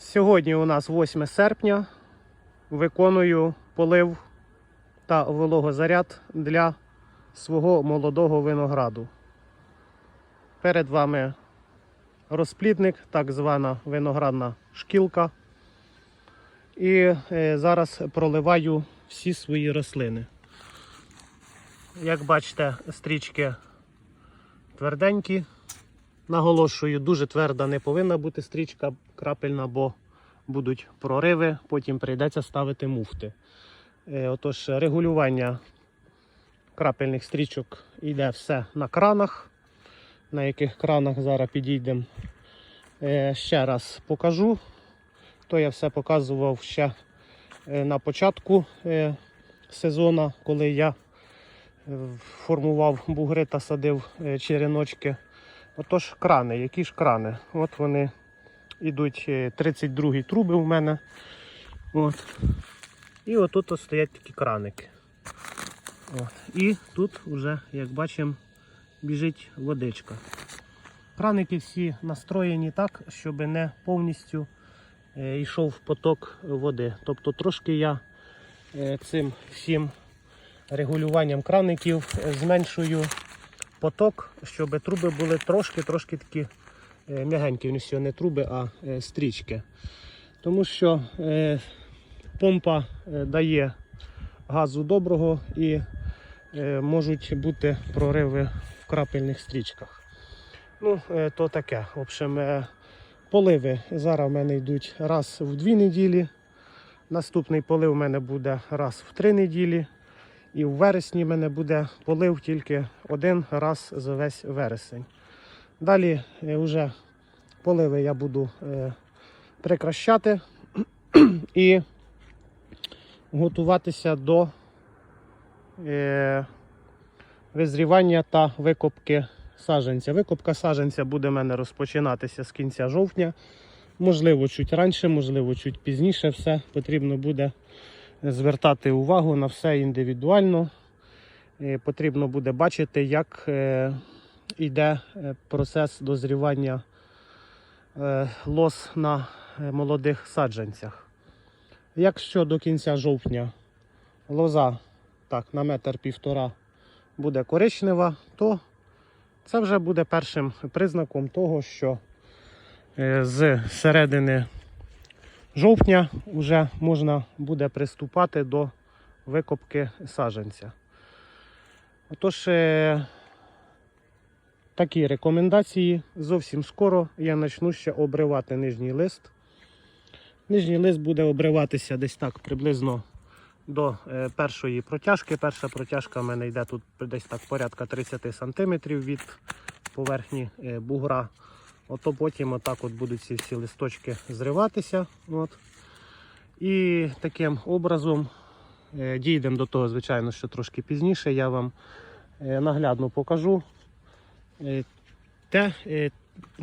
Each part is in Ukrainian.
Сьогодні у нас 8 серпня. Виконую полив та вологозаряд для свого молодого винограду. Перед вами розплідник, так звана виноградна шкілка. І е, зараз проливаю всі свої рослини. Як бачите, стрічки тверденькі. Наголошую, дуже тверда не повинна бути стрічка крапельна, бо будуть прориви, потім прийдеться ставити муфти. Е, Отож, регулювання крапельних стрічок йде все на кранах. На яких кранах зараз підійдемо. Е, Ще раз покажу. То я все показував ще е, на початку сезону, коли я формував бугри та садив череночки. Отож, крани, які ж крани? От вони йдуть 32 труби у мене. От. І отут стоять такі краники. От. І тут вже, як бачимо, біжить водичка. Краники всі настроєні так, щоб не повністю е, йшов поток води. Тобто трошки я е, цим всім регулюванням краників е, зменшую поток, щоб труби були трошки-трошки такі е, м'ягенькі, не труби, а е, стрічки. Тому що е, помпа дає газу доброго і можуть бути прориви в крапельних стрічках. Ну, то таке. В общем, поливи зараз в мене йдуть раз в дві неділі. Наступний полив у мене буде раз в три неділі. І в вересні мене буде полив тільки один раз за весь вересень. Далі е, вже поливи я буду е, прекращати і готуватися до е, визрівання та викопки саджанця. Викопка саджанця буде в мене розпочинатися з кінця жовтня. Можливо, чуть раніше, можливо, чуть пізніше. Все потрібно буде звертати увагу на все індивідуально. Потрібно буде бачити, як е, йде е, процес дозрівання е, лос на молодих саджанцях. Якщо до кінця жовтня лоза так, на метр півтора буде коричнева, то це вже буде першим признаком того, що з середини жовтня вже можна буде приступати до викопки саджанця. Отож, е, такі рекомендації. Зовсім скоро я почну ще обривати нижній лист. Нижній лист буде обриватися десь так приблизно до е, першої протяжки. Перша протяжка в мене йде тут десь так порядка 30 см від поверхні е, бугра. Ото потім отак от будуть ці всі листочки зриватися. От. І таким образом е, дійдемо до того, звичайно, що трошки пізніше я вам е, наглядно покажу е, те,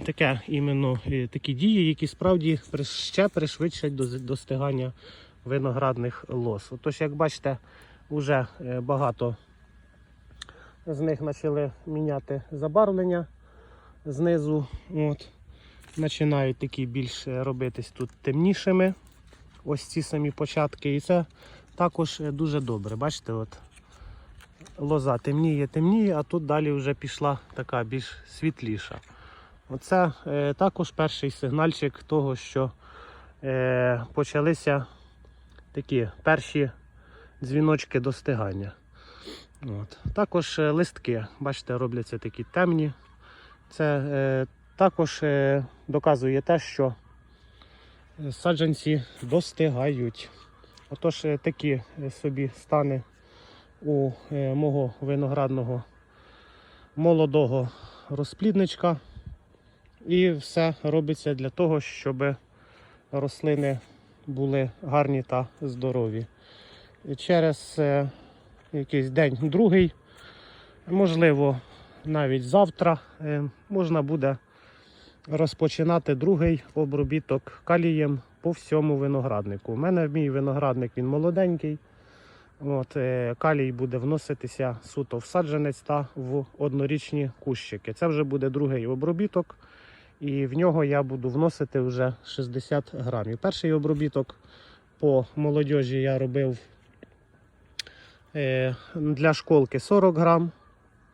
таке іменно такі дії, які справді ще пришвидшать достигання виноградних лоз. Отож, як бачите, вже багато з них почали міняти забарвлення знизу. От. Починають такі більш робитись тут темнішими. Ось ці самі початки. І це також дуже добре. Бачите, от лоза темніє, темніє, а тут далі вже пішла така більш світліша. Оце е, також перший сигнальчик того, що е, почалися такі перші дзвіночки достигання. От. Також е, листки, бачите, робляться такі темні. Це е, також е, доказує те, що саджанці достигають. Отож, е, такі е, собі стани у е, мого виноградного молодого розплідничка. І все робиться для того, щоб рослини були гарні та здорові. І через е, якийсь день другий, можливо, навіть завтра е, можна буде розпочинати другий обробіток калієм по всьому винограднику. У мене мій виноградник він молоденький. От, е, калій буде вноситися суто в саджанець та в однорічні кущики. Це вже буде другий обробіток. І в нього я буду вносити вже 60 грамів. Перший обробіток по молодіжі я робив е, для школки 40 грам.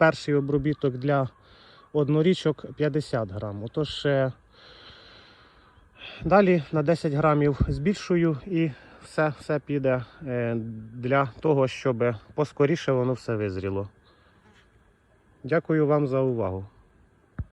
Перший обробіток для однорічок 50 грам. Отож, е, далі на 10 грамів збільшую і все, все піде е, для того, щоб поскоріше воно все визріло. Дякую вам за увагу.